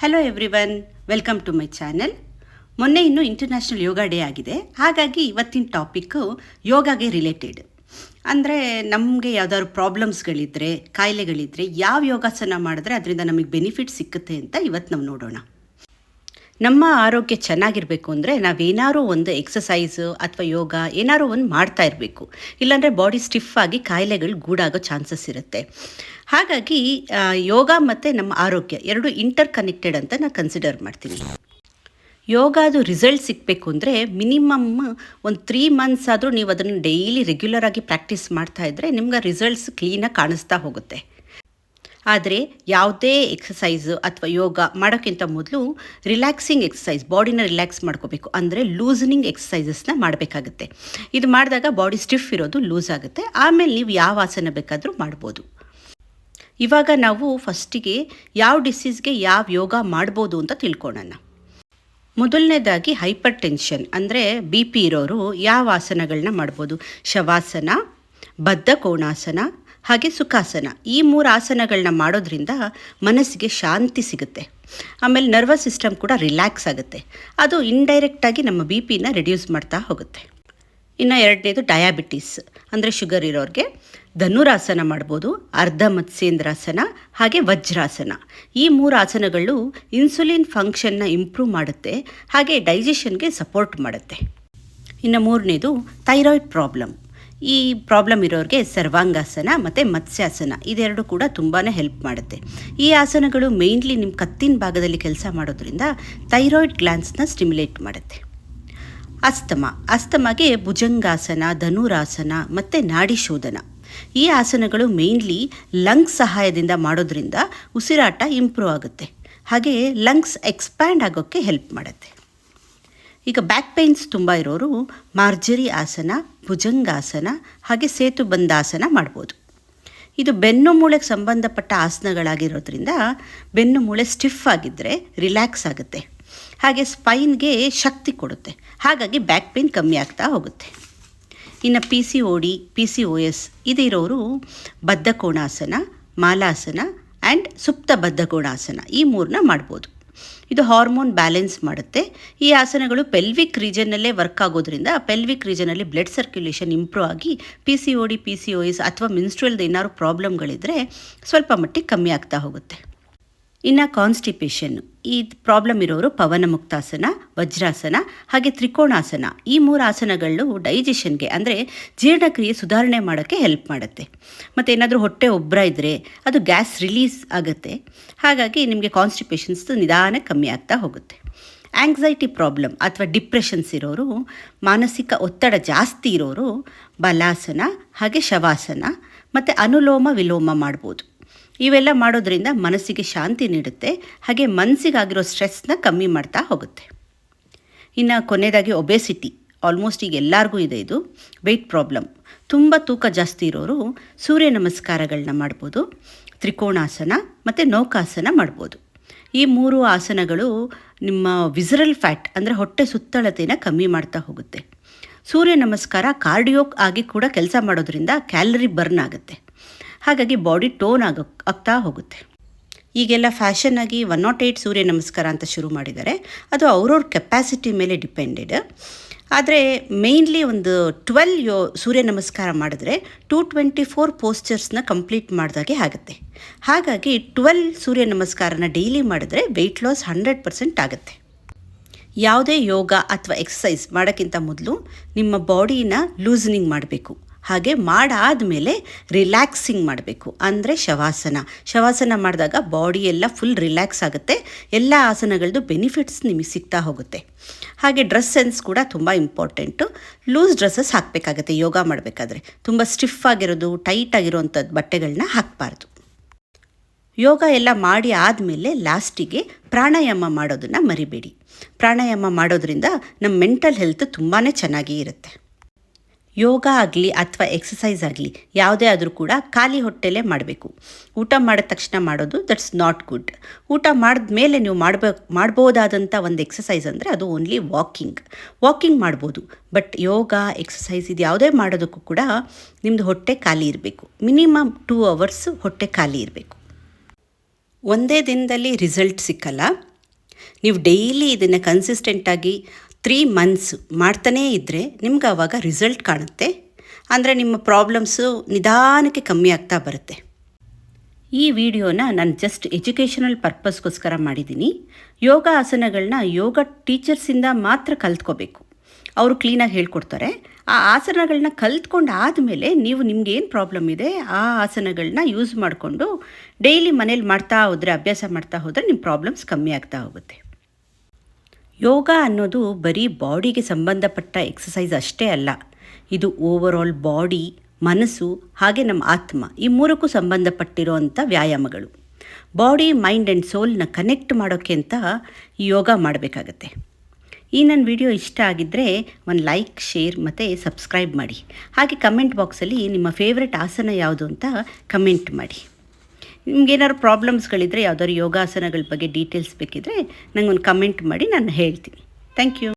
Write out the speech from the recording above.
Hello everyone welcome to my channel ಮೊನ್ನೆ ಇನ್ನು international ಯೋಗ day ಆಗಿದೆ. ಹಾಗಾಗಿ ಇವತ್ತಿನ ಟಾಪಿಕ್ಕು ಯೋಗಾಗೆ ರಿಲೇಟೆಡ್ ಅಂದರೆ ನಮಗೆ ಯಾವ್ದಾದ್ರು ಪ್ರಾಬ್ಲಮ್ಸ್ಗಳಿದ್ದರೆ ಕಾಯಿಲೆಗಳಿದ್ದರೆ ಯಾವ ಯೋಗಾಸನ ಮಾಡಿದ್ರೆ ಅದರಿಂದ ನಮಗೆ ಬೆನಿಫಿಟ್ ಸಿಕ್ಕುತ್ತೆ ಅಂತ ಇವತ್ತು ನಾವು ನೋಡೋಣ. ನಮ್ಮ ಆರೋಗ್ಯ ಚೆನ್ನಾಗಿರಬೇಕು ಅಂದರೆ ನಾವೇನಾದ್ರು ಒಂದು ಎಕ್ಸಸೈಸು ಅಥವಾ ಯೋಗ ಏನಾದ್ರು ಒಂದು ಮಾಡ್ತಾ ಇರಬೇಕು. ಇಲ್ಲಾಂದರೆ ಬಾಡಿ ಸ್ಟಿಫ್ ಆಗಿ ಕಾಯಿಲೆಗಳು ಗೂಡಾಗೋ ಚಾನ್ಸಸ್ ಇರುತ್ತೆ. ಹಾಗಾಗಿ ಯೋಗ ಮತ್ತು ನಮ್ಮ ಆರೋಗ್ಯ ಎರಡು ಇಂಟರ್ ಕನೆಕ್ಟೆಡ್ ಅಂತ ನಾನು ಕನ್ಸಿಡರ್ ಮಾಡ್ತೀನಿ. ಯೋಗಾದು ರಿಸಲ್ಟ್ ಸಿಗಬೇಕು ಅಂದರೆ ಮಿನಿಮಮ್ ಒಂದು ತ್ರೀ ಮಂತ್ಸ್ ಆದರೂ ನೀವು ಅದನ್ನು ಡೈಲಿ ರೆಗ್ಯುಲರ್ ಆಗಿ ಪ್ರಾಕ್ಟೀಸ್ ಮಾಡ್ತಾ ಇದ್ದರೆ ನಿಮ್ಗೆ ರಿಸಲ್ಟ್ಸ್ ಕ್ಲೀನಾಗಿ ಕಾಣಿಸ್ತಾ ಹೋಗುತ್ತೆ. ಆದರೆ ಯಾವುದೇ ಎಕ್ಸಸೈಸ್ ಅಥವಾ ಯೋಗ ಮಾಡೋಕ್ಕಿಂತ ಮೊದಲು ರಿಲ್ಯಾಕ್ಸಿಂಗ್ ಎಕ್ಸಸೈಸ್ ಬಾಡಿನ ರಿಲ್ಯಾಕ್ಸ್ ಮಾಡ್ಕೋಬೇಕು. ಅಂದರೆ ಲೂಸನಿಂಗ್ ಎಕ್ಸಸೈಸಸ್ನ ಮಾಡಬೇಕಾಗುತ್ತೆ. ಇದು ಮಾಡಿದಾಗ ಬಾಡಿ ಸ್ಟಿಫ್ ಇರೋದು ಲೂಸ್ ಆಗುತ್ತೆ. ಆಮೇಲೆ ನೀವು ಯಾವ ಆಸನ ಬೇಕಾದರೂ ಮಾಡ್ಬೋದು. ಇವಾಗ ನಾವು ಫಸ್ಟಿಗೆ ಯಾವ ಡಿಸೀಸ್ಗೆ ಯಾವ ಯೋಗ ಮಾಡ್ಬೋದು ಅಂತ ತಿಳ್ಕೊಳ್ಳೋಣ ಮೊದಲನೇದಾಗಿ ಹೈಪರ್ ಟೆನ್ಷನ್ ಅಂದರೆ ಬಿ ಪಿ ಇರೋರು ಯಾವ ಆಸನಗಳನ್ನ ಮಾಡ್ಬೋದು? ಶವಾಸನ ಬದ್ಧ ಕೋಣಾಸನ ಹಾಗೆ ಸುಖಾಸನ. ಈ ಮೂರು ಆಸನಗಳನ್ನ ಮಾಡೋದ್ರಿಂದ ಮನಸ್ಸಿಗೆ ಶಾಂತಿ ಸಿಗುತ್ತೆ. ಆಮೇಲೆ ನರ್ವಸ್ ಸಿಸ್ಟಮ್ ಕೂಡ ರಿಲ್ಯಾಕ್ಸ್ ಆಗುತ್ತೆ. ಅದು ಇಂಡೈರೆಕ್ಟಾಗಿ ನಮ್ಮ ಬಿ ಪಿನ ರಿಡ್ಯೂಸ್ ಮಾಡ್ತಾ ಹೋಗುತ್ತೆ. ಇನ್ನು ಎರಡನೇದು ಡಯಾಬಿಟೀಸ್ ಅಂದರೆ ಶುಗರ್ ಇರೋರಿಗೆ ಧನುರಾಸನ ಮಾಡ್ಬೋದು, ಅರ್ಧ ಮತ್ಸ್ಯೇಂದ್ರಾಸನ, ಹಾಗೆ ವಜ್ರಾಸನ. ಈ ಮೂರು ಆಸನಗಳು ಇನ್ಸುಲಿನ್ ಫಂಕ್ಷನ್ನ ಇಂಪ್ರೂವ್ ಮಾಡುತ್ತೆ, ಹಾಗೆ ಡೈಜೆಷನ್ಗೆ ಸಪೋರ್ಟ್ ಮಾಡುತ್ತೆ. ಇನ್ನು ಮೂರನೇದು ಥೈರಾಯ್ಡ್ ಪ್ರಾಬ್ಲಮ್ ಈ ಪ್ರಾಬ್ಲಮ್ ಇರೋರಿಗೆ ಸರ್ವಾಂಗಾಸನ ಮತ್ತು ಮತ್ಸ್ಯಾಸನ ಇದೆರಡು ಕೂಡ ತುಂಬಾ ಹೆಲ್ಪ್ ಮಾಡುತ್ತೆ. ಈ ಆಸನಗಳು ಮೇಯ್ನ್ಲಿ ನಿಮ್ಮ ಕತ್ತಿನ ಭಾಗದಲ್ಲಿ ಕೆಲಸ ಮಾಡೋದ್ರಿಂದ ಥೈರಾಯ್ಡ್ ಗ್ಲ್ಯಾನ್ಸ್ನ ಸ್ಟಿಮ್ಯುಲೇಟ್ ಮಾಡುತ್ತೆ. ಅಸ್ತಮ, ಅಸ್ತಮಗೆ ಭುಜಂಗಾಸನ, ಧನುರಾಸನ ಮತ್ತು ನಾಡಿ ಶೋಧನ. ಈ ಆಸನಗಳು ಮೇಯ್ನ್ಲಿ ಲಂಗ್ಸ್ ಸಹಾಯದಿಂದ ಮಾಡೋದ್ರಿಂದ ಉಸಿರಾಟ ಇಂಪ್ರೂವ್ ಆಗುತ್ತೆ. ಹಾಗೆ ಲಂಗ್ಸ್ ಎಕ್ಸ್ಪ್ಯಾಂಡ್ ಆಗೋಕ್ಕೆ ಹೆಲ್ಪ್ ಮಾಡುತ್ತೆ. ಈಗ ಬ್ಯಾಕ್ ಪೇನ್ಸ್ ತುಂಬ ಇರೋರು ಮಾರ್ಜರಿ ಆಸನ, ಭುಜಂಗಾಸನ ಹಾಗೆ ಸೇತುಬಂಧಾಸನ ಮಾಡ್ಬೋದು. ಇದು ಬೆನ್ನು ಮೂಳೆಗೆ ಸಂಬಂಧಪಟ್ಟ ಆಸನಗಳಾಗಿರೋದ್ರಿಂದ ಬೆನ್ನು ಮೂಳೆ ಸ್ಟಿಫ್ ಆಗಿದ್ದರೆ ರಿಲ್ಯಾಕ್ಸ್ ಆಗುತ್ತೆ. ಹಾಗೆ ಸ್ಪೈನ್ಗೆ ಶಕ್ತಿ ಕೊಡುತ್ತೆ. ಹಾಗಾಗಿ ಬ್ಯಾಕ್ ಪೇನ್ ಕಮ್ಮಿ ಆಗ್ತಾ ಹೋಗುತ್ತೆ. ಇನ್ನು P C O D P C O S ಇದಿರೋರು Baddhakonasana, Malasana and Supta Baddhakonasana ಈ ಮೂರನ್ನ ಮಾಡ್ಬೋದು. ಇದು ಹಾರ್ಮೋನ್ ಬ್ಯಾಲೆನ್ಸ್ ಮಾಡುತ್ತೆ. ಈ ಆಸನಗಳು ಪೆಲ್ವಿಕ್ ರೀಜನ್ನಲ್ಲೇ ವರ್ಕ್ ಆಗೋದ್ರಿಂದ ಪೆಲ್ವಿಕ್ ರೀಜನಲ್ಲಿ ಬ್ಲಡ್ ಸರ್ಕ್ಯುಲೇಷನ್ ಇಂಪ್ರೂವ್ ಆಗಿ P C O D P C O S ಅಥವಾ ಮಿನ್ಸ್ಟ್ರಲ್ದು ಏನಾದ್ರು ಪ್ರಾಬ್ಲಮ್ಗಳಿದ್ರೆ ಸ್ವಲ್ಪ ಮಟ್ಟಿಗೆ ಕಮ್ಮಿ ಆಗ್ತಾ ಹೋಗುತ್ತೆ. ಇನ್ನು ಕಾನ್ಸ್ಟಿಪೇಷನ್ ಈ ಪ್ರಾಬ್ಲಮ್ ಇರೋರು ಪವನ ಮುಕ್ತಾಸನ, ವಜ್ರಾಸನ, ಹಾಗೆ ತ್ರಿಕೋಣಾಸನ. ಈ ಮೂರು ಆಸನಗಳು ಡೈಜೆಷನ್ಗೆ ಅಂದರೆ ಜೀರ್ಣಕ್ರಿಯೆ ಸುಧಾರಣೆ ಮಾಡೋಕ್ಕೆ ಹೆಲ್ಪ್ ಮಾಡುತ್ತೆ. ಮತ್ತು ಏನಾದರೂ ಹೊಟ್ಟೆ ಒಬ್ಬರ ಇದ್ದರೆ ಅದು ಗ್ಯಾಸ್ ರಿಲೀಸ್ ಆಗುತ್ತೆ. ಹಾಗಾಗಿ ನಿಮಗೆ ಕಾನ್ಸ್ಟಿಪೇಷನ್ಸ್ ನಿಧಾನ ಕಮ್ಮಿ ಆಗ್ತಾ ಹೋಗುತ್ತೆ. ಆಂಗ್ಸೈಟಿ ಪ್ರಾಬ್ಲಮ್ ಅಥವಾ ಡಿಪ್ರೆಷನ್ಸ್ ಇರೋರು, ಮಾನಸಿಕ ಒತ್ತಡ ಜಾಸ್ತಿ ಇರೋರು ಬಲಾಸನ, ಹಾಗೆ ಶವಾಸನ, ಮತ್ತು ಅನುಲೋಮ ವಿಲೋಮ ಮಾಡ್ಬೋದು. ಇವೆಲ್ಲ ಮಾಡೋದ್ರಿಂದ ಮನಸ್ಸಿಗೆ ಶಾಂತಿ ನೀಡುತ್ತೆ, ಹಾಗೆ ಮನಸ್ಸಿಗಾಗಿರೋ ಸ್ಟ್ರೆಸ್ನ ಕಮ್ಮಿ ಮಾಡ್ತಾ ಹೋಗುತ್ತೆ. ಇನ್ನು ಕೊನೆಯದಾಗಿ ಒಬೆಸಿಟಿ, ಆಲ್ಮೋಸ್ಟ್ ಈಗ ಎಲ್ಲರಿಗೂ ಇದೆ ಇದು, ವೆಯ್ಟ್ ಪ್ರಾಬ್ಲಮ್. ತುಂಬ ತೂಕ ಜಾಸ್ತಿ ಇರೋರು ಸೂರ್ಯ ನಮಸ್ಕಾರಗಳನ್ನ ಮಾಡ್ಬೋದು, ತ್ರಿಕೋಣಾಸನ ಮತ್ತು ನೌಕಾಸನ ಮಾಡ್ಬೋದು. ಈ ಮೂರು ಆಸನಗಳು ನಿಮ್ಮ ವಿಸರಲ್ ಫ್ಯಾಟ್, ಅಂದರೆ ಹೊಟ್ಟೆ ಸುತ್ತಳತೆನ ಕಮ್ಮಿ ಮಾಡ್ತಾ ಹೋಗುತ್ತೆ. ಸೂರ್ಯ ನಮಸ್ಕಾರ ಕಾರ್ಡಿಯೋಕ್ ಆಗಿ ಕೂಡ ಕೆಲಸ ಮಾಡೋದ್ರಿಂದ ಕ್ಯಾಲರಿ ಬರ್ನ್ ಆಗುತ್ತೆ. ಹಾಗಾಗಿ ಬಾಡಿ ಟೋನ್ ಆಗ, ಆಗ್ತಾ ಹೋಗುತ್ತೆ. ಈಗೆಲ್ಲ ಫ್ಯಾಷನ್ ಆಗಿ ಒನ್ ನಾಟ್ ಏಯ್ಟ್ ಸೂರ್ಯ ನಮಸ್ಕಾರ ಅಂತ ಶುರು ಮಾಡಿದ್ದಾರೆ. ಅದು ಅವ್ರವ್ರ ಕೆಪ್ಯಾಸಿಟಿ ಮೇಲೆ ಡಿಪೆಂಡೆಡ್. ಆದರೆ ಮೇಯ್ನ್ಲಿ ಒಂದು ಟ್ವೆಲ್ ಯೋ ಸೂರ್ಯ ನಮಸ್ಕಾರ ಮಾಡಿದ್ರೆ ಟೂ ಟ್ವೆಂಟಿ ಫೋರ್ ಪೋಸ್ಚರ್ಸ್ನ ಕಂಪ್ಲೀಟ್ ಮಾಡಿದಾಗೆ ಆಗುತ್ತೆ. ಹಾಗಾಗಿ ಟ್ವೆಲ್ ಸೂರ್ಯ ನಮಸ್ಕಾರನ ಡೈಲಿ ಮಾಡಿದ್ರೆ ವೆಯ್ಟ್ ಲಾಸ್ ಹಂಡ್ರೆಡ್ ಪರ್ಸೆಂಟ್ ಆಗುತ್ತೆ. ಯಾವುದೇ ಯೋಗ ಅಥವಾ ಎಕ್ಸಸೈಸ್ ಮಾಡೋಕ್ಕಿಂತ ಮೊದಲು ನಿಮ್ಮ ಬಾಡಿನ ಲೂಸನಿಂಗ್ ಮಾಡಬೇಕು. ಹಾಗೆ ಮಾಡಾದಮೇಲೆ ರಿಲ್ಯಾಕ್ಸಿಂಗ್ ಮಾಡಬೇಕು. ಅಂದರೆ ಶವಾಸನ. ಶವಾಸನ ಮಾಡಿದಾಗ ಬಾಡಿ ಎಲ್ಲ ಫುಲ್ ರಿಲ್ಯಾಕ್ಸ್ ಆಗುತ್ತೆ. ಎಲ್ಲ ಆಸನಗಳದ್ದು ಬೆನಿಫಿಟ್ಸ್ ನಿಮಗೆ ಸಿಗ್ತಾ ಹೋಗುತ್ತೆ. ಹಾಗೆ ಡ್ರೆಸ್ ಸೆನ್ಸ್ ಕೂಡ ತುಂಬ ಇಂಪಾರ್ಟೆಂಟು. ಲೂಸ್ ಡ್ರೆಸ್ಸಸ್ ಹಾಕಬೇಕಾಗತ್ತೆ, ಯೋಗ ಮಾಡಬೇಕಾದ್ರೆ. ತುಂಬ ಸ್ಟಿಫ್ ಆಗಿರೋದು, ಟೈಟ್ ಆಗಿರೋವಂಥದ್ದು ಬಟ್ಟೆಗಳನ್ನ ಹಾಕಬಾರ್ದು. ಯೋಗ ಎಲ್ಲ ಮಾಡಿ ಆದಮೇಲೆ ಲಾಸ್ಟಿಗೆ ಪ್ರಾಣಾಯಾಮ ಮಾಡೋದನ್ನು ಮರಿಬೇಡಿ. ಪ್ರಾಣಾಯಾಮ ಮಾಡೋದ್ರಿಂದ ನಮ್ಮ ಮೆಂಟಲ್ ಹೆಲ್ತ್ ತುಂಬಾ ಚೆನ್ನಾಗಿ ಇರುತ್ತೆ. ಯೋಗ ಆಗಲಿ ಅಥವಾ ಎಕ್ಸಸೈಸ್ ಆಗಲಿ ಯಾವುದೇ ಆದರೂ ಕೂಡ ಖಾಲಿ ಹೊಟ್ಟೆಲೇ ಮಾಡಬೇಕು. ಊಟ ಮಾಡಿದ ತಕ್ಷಣ ಮಾಡೋದು ದಟ್ಸ್ ನಾಟ್ ಗುಡ್ ಊಟ ಮಾಡಿದ ಮೇಲೆ ನೀವು ಮಾಡಬೇಕು ಮಾಡ್ಬೋದಾದಂಥ ಒಂದು ಎಕ್ಸಸೈಸ್ ಅಂದರೆ ಅದು ಓನ್ಲಿ ವಾಕಿಂಗ್ ವಾಕಿಂಗ್ ಮಾಡ್ಬೋದು ಬಟ್ ಯೋಗ ಎಕ್ಸಸೈಸ್ ಇದು ಯಾವುದೇ ಮಾಡೋದಕ್ಕೂ ಕೂಡ ನಿಮ್ಮದು ಹೊಟ್ಟೆ ಖಾಲಿ ಇರಬೇಕು. ಮಿನಿಮಮ್ ಟೂ ಅವರ್ಸ್ ಹೊಟ್ಟೆ ಖಾಲಿ ಇರಬೇಕು. ಒಂದೇ ದಿನದಲ್ಲಿ ರಿಸಲ್ಟ್ ಸಿಕ್ಕಲ್ಲ. ನೀವು ಡೈಲಿ ಇದನ್ನು ಕನ್ಸಿಸ್ಟೆಂಟಾಗಿ ತ್ರೀ ಮಂತ್ಸ್ ಮಾಡ್ತಾನೇ ಇದ್ದರೆ ನಿಮ್ಗೆ ಆವಾಗ ರಿಸಲ್ಟ್ ಕಾಣುತ್ತೆ. ಅಂದರೆ ನಿಮ್ಮ ಪ್ರಾಬ್ಲಮ್ಸು ನಿಧಾನಕ್ಕೆ ಕಮ್ಮಿ ಆಗ್ತಾ ಬರುತ್ತೆ. ಈ ವಿಡಿಯೋನ ನಾನು ಜಸ್ಟ್ ಎಜುಕೇಷನಲ್ ಪರ್ಪಸ್ಗೋಸ್ಕರ ಮಾಡಿದ್ದೀನಿ ಯೋಗ ಆಸನಗಳನ್ನ ಯೋಗ ಟೀಚರ್ಸಿಂದ ಮಾತ್ರ ಕಲ್ತ್ಕೋಬೇಕು. ಅವರು ಕ್ಲೀನಾಗಿ ಹೇಳ್ಕೊಡ್ತಾರೆ. ಆ ಆಸನಗಳನ್ನ ಕಲ್ತ್ಕೊಂಡು ಆದಮೇಲೆ ನೀವು ನಿಮ್ಗೆ ಏನು ಪ್ರಾಬ್ಲಮ್ ಇದೆ, ಆ ಆಸನಗಳನ್ನ ಯೂಸ್ ಮಾಡಿಕೊಂಡು ಡೈಲಿ ಮನೇಲಿ ಮಾಡ್ತಾ ಹೋದರೆ, ಅಭ್ಯಾಸ ಮಾಡ್ತಾ ಹೋದರೆ ನಿಮ್ಮ ಪ್ರಾಬ್ಲಮ್ಸ್ ಕಮ್ಮಿ ಆಗ್ತಾ ಹೋಗುತ್ತೆ. ಯೋಗ ಅನ್ನೋದು ಬರೀ ಬಾಡಿಗೆ ಸಂಬಂಧಪಟ್ಟ ಎಕ್ಸಸೈಸ್ ಅಷ್ಟೇ ಅಲ್ಲ. ಇದು ಓವರ್ ಆಲ್ ಬಾಡಿ ಮನಸ್ಸು, ಹಾಗೆ ನಮ್ಮ ಆತ್ಮ ಈ ಮೂರಕ್ಕೂ ಸಂಬಂಧಪಟ್ಟಿರೋವಂಥ ವ್ಯಾಯಾಮಗಳು. ಬಾಡಿ ಮೈಂಡ್ ಆ್ಯಂಡ್ ಸೋಲ್ನ ಕನೆಕ್ಟ್ ಮಾಡೋಕ್ಕೆ ಅಂತ ಯೋಗ ಮಾಡಬೇಕಾಗತ್ತೆ. ಈ ನನ್ನ ವಿಡಿಯೋ ಇಷ್ಟ ಆಗಿದ್ದರೆ ಒಂದು ಲೈಕ್ ಶೇರ್ ಮತ್ತು ಸಬ್ಸ್ಕ್ರೈಬ್ ಮಾಡಿ. ಹಾಗೆ ಕಮೆಂಟ್ ಬಾಕ್ಸಲ್ಲಿ ನಿಮ್ಮ ಫೇವ್ರೆಟ್ ಆಸನ ಯಾವುದು ಅಂತ ಕಮೆಂಟ್ ಮಾಡಿ. ನಿಮ್ಗೇನಾದ್ರು ಪ್ರಾಬ್ಲಮ್ಸ್ಗಳಿದ್ದರೆ ಯಾವ್ದಾದ್ರು ಯೋಗಾಸನಗಳ ಬಗ್ಗೆ ಡೀಟೇಲ್ಸ್ ಬೇಕಿದ್ದರೆ ನನಗೊಂದು ಕಮೆಂಟ್ ಮಾಡಿ ನಾನು ಹೇಳ್ತೀನಿ. Thank you